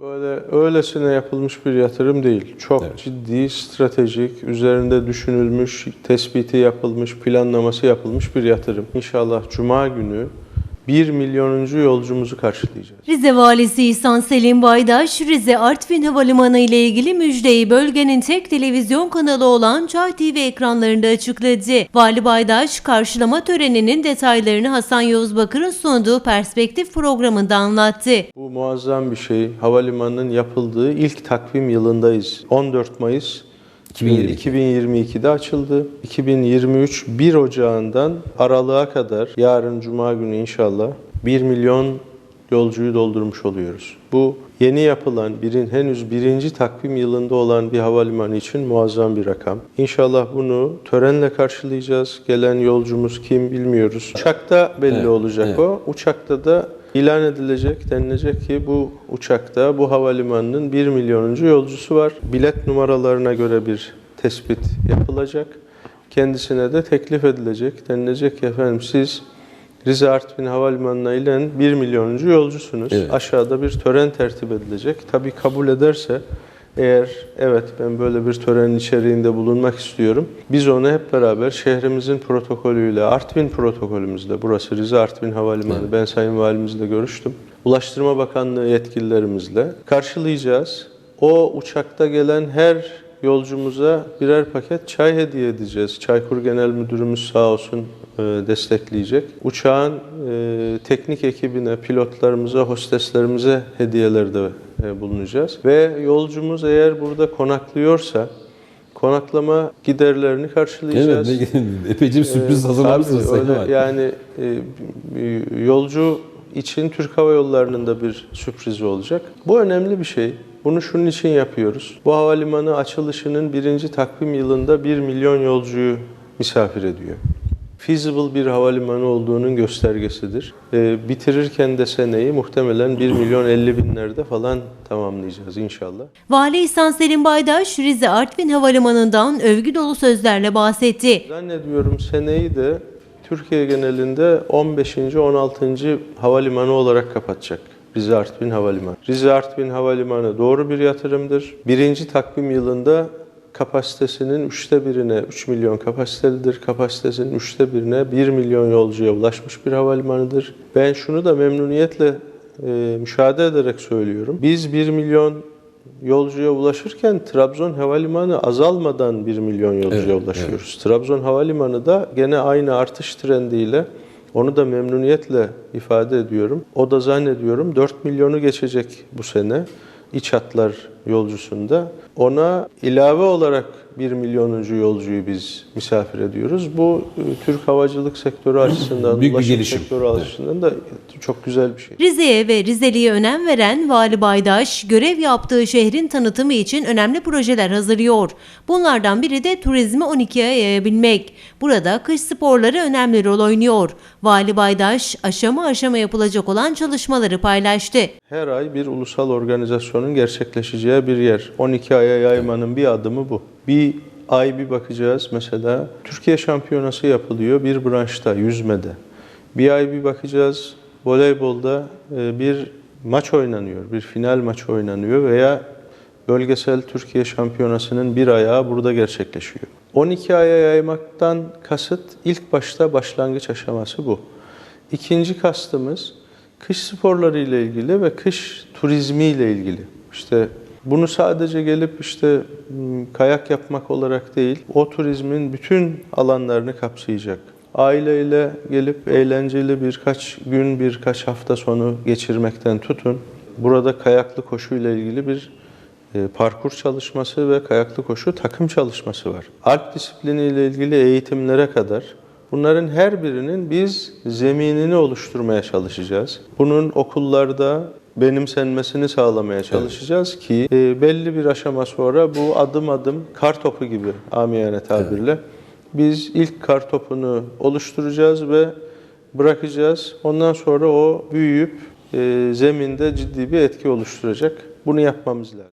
Böyle öylesine yapılmış bir yatırım değil. Çok Evet. ciddi, stratejik, üzerinde düşünülmüş, tespiti yapılmış, planlaması yapılmış bir yatırım. İnşallah Cuma günü 1 milyonuncu yolcumuzu karşılayacağız. Rize Valisi İhsan Selim Baydaş, Rize Artvin Havalimanı ile ilgili müjdeyi bölgenin tek televizyon kanalı olan Çay TV ekranlarında açıkladı. Vali Baydaş, karşılama töreninin detaylarını Hasan Yavuz Bakır'ın sunduğu Perspektif programında anlattı. Bu muazzam bir şey. Havalimanının yapıldığı ilk takvim yılındayız. 14 Mayıs 2022. 2022'de açıldı. 2023 1 Ocağı'ndan Aralık'a kadar yarın Cuma günü inşallah 1 milyon yolcuyu doldurmuş oluyoruz. Bu yeni yapılan, birin, henüz birinci takvim yılında olan bir havalimanı için muazzam bir rakam. İnşallah bunu törenle karşılayacağız. Gelen yolcumuz kim bilmiyoruz. Uçakta belli Evet, olacak evet. o. Uçakta da ilan edilecek, denilecek ki bu uçakta, bu havalimanının 1 milyonuncu yolcusu var. Bilet numaralarına göre bir tespit yapılacak. Kendisine de teklif edilecek. Denilecek ki efendim siz Rize Artvin Havalimanı'na inen 1 milyonuncu yolcusunuz. Evet. Aşağıda bir tören tertip edilecek. Tabii kabul ederse eğer evet ben böyle bir törenin içeriğinde bulunmak istiyorum. Biz onu hep beraber şehrimizin protokolüyle, Artvin protokolümüzle, burası Rize Artvin Havalimanı, ben Sayın Valimizle görüştüm. Ulaştırma Bakanlığı yetkililerimizle karşılayacağız. O uçakta gelen her yolcumuza birer paket çay hediye edeceğiz. Çaykur Genel Müdürümüz sağ olsun e, destekleyecek. Uçağın e, teknik ekibine, pilotlarımıza, hosteslerimize hediyelerde e, bulunacağız. Ve yolcumuz eğer burada konaklıyorsa konaklama giderlerini Evet, karşılayacağız. ne, epeyce bir sürpriz Ee, hazırlamışsınız öyle. Yani e, e, yolcu için Türk Hava Yolları'nın da bir sürprizi olacak. Bu önemli bir şey. Bunu şunun için yapıyoruz. Bu havalimanı açılışının birinci takvim yılında 1 milyon yolcuyu misafir ediyor. Feasible bir havalimanı olduğunun göstergesidir. E, bitirirken de seneyi muhtemelen 1 milyon 50 binlerde falan tamamlayacağız inşallah. Vali İhsan Selim Baydaş, Rize Artvin Havalimanı'ndan övgü dolu sözlerle bahsetti. Zannediyorum seneyi de Türkiye genelinde 15. 16. havalimanı olarak kapatacak. Rize Artvin Havalimanı. Rize Artvin Havalimanı doğru bir yatırımdır. Birinci takvim yılında kapasitesinin üçte birine, 3 milyon kapasitelidir. Kapasitesinin üçte birine 1 milyon yolcuya ulaşmış bir havalimanıdır. Ben şunu da memnuniyetle e, müşahede ederek söylüyorum. Biz 1 milyon yolcuya ulaşırken Trabzon Havalimanı azalmadan 1 milyon yolcuya Evet, ulaşıyoruz. Trabzon Havalimanı da gene aynı artış trendiyle onu da memnuniyetle ifade ediyorum. O da zannediyorum 4 milyonu geçecek bu sene iç hatlar yolcusunda. Ona ilave olarak 1 milyonuncu yolcuyu biz misafir ediyoruz. Bu e, Türk havacılık sektörü açısından, Büyük bir ulaşım gelişim. sektörü açısından da çok güzel bir şey. Rize'ye ve Rizeli'ye önem veren Vali Baydaş, görev yaptığı şehrin tanıtımı için önemli projeler hazırlıyor. Bunlardan biri de turizmi 12'ye yayabilmek. Burada kış sporları önemli rol oynuyor. Vali Baydaş, aşama aşama yapılacak olan çalışmaları paylaştı. Her ay bir ulusal organizasyonun gerçekleşeceği bir yer. 12 aya yaymanın bir adımı bu. Bir ay bir bakacağız mesela Türkiye şampiyonası yapılıyor bir branşta yüzmede. Bir ay bir bakacağız voleybolda e, bir maç oynanıyor, bir final maçı oynanıyor veya bölgesel Türkiye şampiyonasının bir ayağı burada gerçekleşiyor. 12 aya yaymaktan kasıt ilk başta başlangıç aşaması bu. İkinci kastımız kış sporları ile ilgili ve kış turizmi ile ilgili. İşte bunu sadece gelip işte kayak yapmak olarak değil, o turizmin bütün alanlarını kapsayacak. Aileyle gelip eğlenceli birkaç gün, birkaç hafta sonu geçirmekten tutun. Burada kayaklı koşuyla ilgili bir e, parkur çalışması ve kayaklı koşu takım çalışması var. Alp disiplini ile ilgili eğitimlere kadar bunların her birinin biz zeminini oluşturmaya çalışacağız. Bunun okullarda benimsenmesini sağlamaya çalışacağız ki e, belli bir aşama sonra bu adım adım kar topu gibi amiyane tabirle biz ilk kar topunu oluşturacağız ve bırakacağız. Ondan sonra o büyüyüp e, zeminde ciddi bir etki oluşturacak. Bunu yapmamız lazım.